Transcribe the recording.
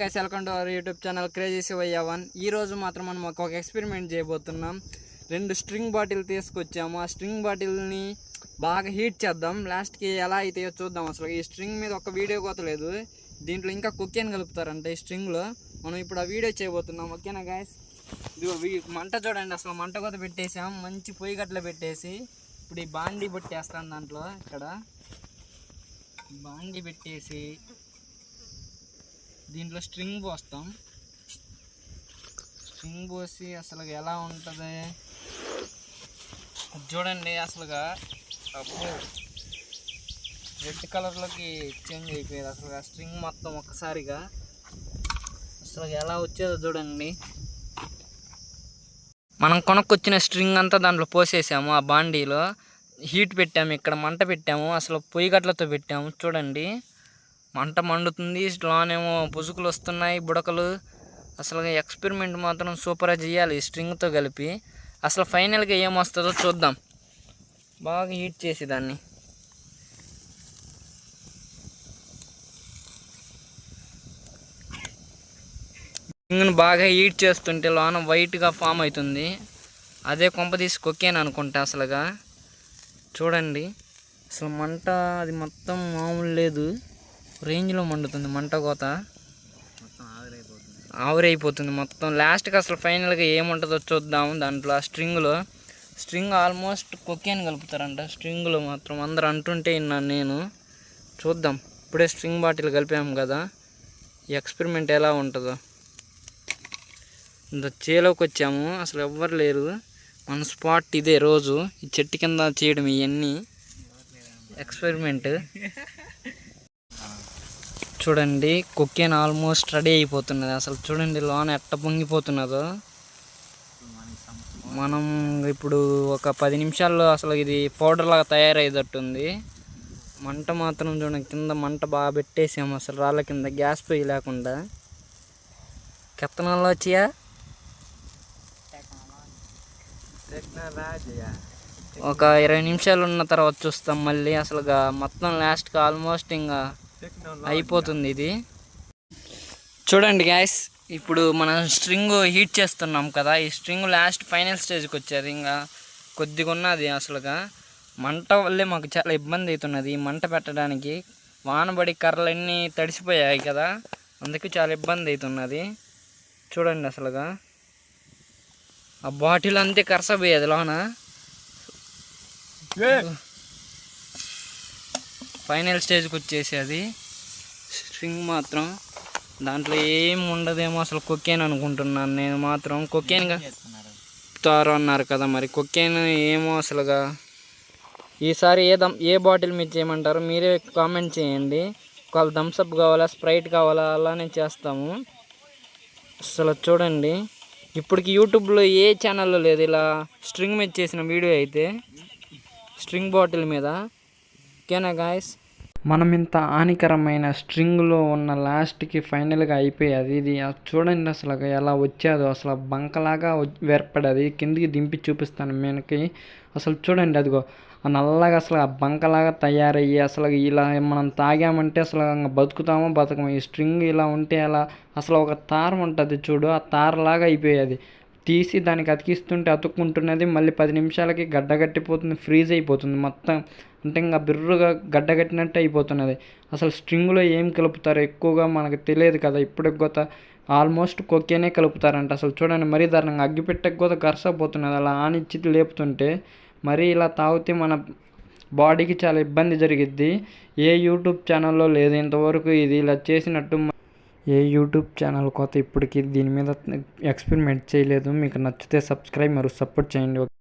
Guys welcome to our YouTube channel crazy Shivayya one ఈ రోజు మాత్రం మనం ఒక ఎక్స్పెరిమెంట్ చేయబోతున్నాం. రెండు స్ట్రింగ్ బాటిల్ తీసుకొచ్చాము. ఆ స్ట్రింగ్ బాటిల్ని బాగా హీట్ చేద్దాం. లాస్ట్కి ఎలా అవుతాయో చూద్దాం అసలు. ఈ స్ట్రింగ్ మీద ఒక వీడియో కోతలేదు దీంట్లో ఇంకా కుక్కేన్ కలుపుతారంట ఈ స్ట్రింగ్లో మనం ఇప్పుడు ఆ వీడియో చేయబోతున్నాం. ఓకేనా గాయస్ ఇదిగో మంట చూడండి అసలు. మంట కోత పెట్టేసాం మంచి పొయ్యి గట్ల పెట్టేసి ఇప్పుడు ఈ బాండీ పెట్టేస్తాను దాంట్లో. ఇక్కడ బాండీ పెట్టేసి దీంట్లో స్ట్రింగ్ పోస్తాం. స్ట్రింగ్ పోసి అసలు ఎలా ఉంటుంది? చూడండి అసలుగా అప్పు రెడ్ కలర్లోకి చేంజ్ అయిపోయేది. అసలు ఆ స్ట్రింగ్ మొత్తం ఒక్కసారిగా అసలు ఎలా వచ్చేదో చూడండి. మనం కొనుక్కొచ్చిన స్ట్రింగ్ అంతా దాంట్లో పోసేసాము ఆ బాండీలో. హీట్ పెట్టాము ఇక్కడ మంట పెట్టాము అసలు పొయ్యి గట్లతో పెట్టాము చూడండి. మంట మండుతుంది లోనేమో పుసుకులు వస్తున్నాయి బుడకలు. అసలు ఎక్స్పెరిమెంట్ మాత్రం సూపర్గా చేయాలి స్ట్రింగ్తో కలిపి. అసలు ఫైనల్గా ఏమొస్తుందో చూద్దాం. బాగా హీట్ చేసి దాన్ని. స్ట్రింగ్ను బాగా హీట్ చేస్తుంటే లోన వైట్గా ఫామ్ అవుతుంది. అదే కొంప తీసి కొక్కేను అనుకుంటా అసలుగా. చూడండి. అసలు మంట అది మొత్తం మామూలు లేదు. రేంజ్లో మండుతుంది మంట కోత. ఆవిరైపోతుంది. మొత్తం. లాస్ట్కి అసలు ఫైనల్గా ఏముంటుందో చూద్దాం దాంట్లో. ఆ స్ట్రింగ్లో స్ట్రింగ్ ఆల్మోస్ట్ కొక్కేని కలుపుతారంట. స్ట్రింగ్లో మాత్రం అందరు అంటుంటే విన్నాను నేను. చూద్దాం. ఇప్పుడే స్ట్రింగ్ బాటిల్ కలిపాము కదా. ఈ ఎక్స్పెరిమెంట్ ఎలా ఉంటుందో. ఇంత చేలోకి వచ్చాము. అసలు ఎవ్వరు లేరు. మన స్పాట్ ఇదే రోజు. ఈ చెట్టు కింద చేయడం ఇవన్నీ ఎక్స్పెరిమెంట్. చూడండి కుక్కేన్ ఆల్మోస్ట్ రెడీ అయిపోతున్నది. అసలు చూడండి లోన ఎట్ట పొంగిపోతున్నదో. మనం ఇప్పుడు ఒక పది నిమిషాల్లో అసలు ఇది పౌడర్ లాగా తయారయ్యేటట్టుంది. మంట మాత్రం చూడండి కింద మంట బాగా పెట్టేసాము. అసలు రాళ్ళ కింద గ్యాస్ పొయ్యి లేకుండా. కెత్తనాల్లో వచ్చియా? ఒక ఇరవై నిమిషాలు ఉన్న తర్వాత చూస్తాం మళ్ళీ. అసలుగా మొత్తం లాస్ట్కి ఆల్మోస్ట్ ఇంకా అయిపోతుంది ఇది. చూడండి గ్యాస్ ఇప్పుడు మనం స్ట్రింగ్ హీట్ చేస్తున్నాం కదా ఈ స్ట్రింగ్ లాస్ట్ ఫైనల్ స్టేజ్కి వచ్చేది ఇంకా కొద్దిగా ఉన్నది అసలుగా. మంట వల్లే మాకు చాలా ఇబ్బంది అవుతున్నది ఈ మంట పెట్టడానికి. వానబడి కర్రలన్నీ తడిసిపోయాయి కదా అందుకే చాలా ఇబ్బంది అవుతున్నది. చూడండి అసలుగా. ఆ బాటిల్ అంతే కరసపోయేది లోన. ఫైనల్ స్టేజ్కి వచ్చేసి అది. స్ట్రింగ్ మాత్రం దాంట్లో ఏం ఉండదేమో అసలు కొక్కేన్ అనుకుంటున్నాను నేను మాత్రం. కొక్కేన్గా తారు అన్నారు కదా మరి. కొక్కేన్ ఏమో అసలుగా ఈసారి ఏ దమ్ ఏ బాటిల్ మీరు చేయమంటారు మీరే కామెంట్ చేయండి. ఒకవేళ థమ్స్అప్ కావాలా స్ప్రైట్ కావాలా అలానే చేస్తాము. అసలు చూడండి. ఇప్పటికి యూట్యూబ్లో ఏ ఛానల్లో లేదు. ఇలా స్ట్రింగ్ మీద చేసిన వీడియో అయితే స్ట్రింగ్ బాటిల్ మీద ఓకేనా గాయస్ మనం ఇంత హానికరమైన స్ట్రింగ్లో ఉన్న లాస్ట్కి ఫైనల్గా అయిపోయేది ఇది. చూడండి అసలు ఎలా వచ్చేదో. అసలు బంకలాగా వ- ఏర్పడేది కిందికి దింపి చూపిస్తాను మీనకి. అసలు చూడండి అదిగో. ఆ నల్లగా అసలు ఆ బంకలాగా తయారయ్యి అసలు ఇలా మనం తాగామంటే అసలు బతుకుతామో బతకము. ఈ స్ట్రింగ్ ఇలా ఉంటే అలా అసలు ఒక తారం ఉంటుంది చూడు. ఆ తారలాగా అయిపోయేది. తీసి దానికి అతికిస్తుంటే అతుక్కుంటున్నది మళ్ళీ పది నిమిషాలకి గడ్డగట్టిపోతుంది ఫ్రీజ్ అయిపోతుంది మొత్తం. అంటే ఇంకా బిర్రుగా గడ్డగట్టినట్టు అయిపోతున్నది. అసలు స్ట్రింగ్లో ఏం కలుపుతారో ఎక్కువగా మనకు తెలియదు కదా ఇప్పుడు కొత్త ఆల్మోస్ట్ కొక్కేనే కలుపుతారంట. అసలు చూడండి మరీ దారుణంగా అగ్గిపెట్టెకి కూడా గరసపోతున్నది అలా ఆనిచ్చి లేపుతుంటే మరీ ఇలా తాగితే మన బాడీకి చాలా ఇబ్బంది జరిగిద్ది. ఏ యూట్యూబ్ ఛానల్లో లేదు ఇంతవరకు ఇది ఇలా చేసినట్టు మ- ఏ యూట్యూబ్ ఛానల్ కొత్త ఇప్పటికి దీని మీద ఎక్స్పెరిమెంట్ చేయలేదు. మీకు నచ్చితే సబ్స్క్రైబ్ మరియు సపోర్ట్ చేయండి.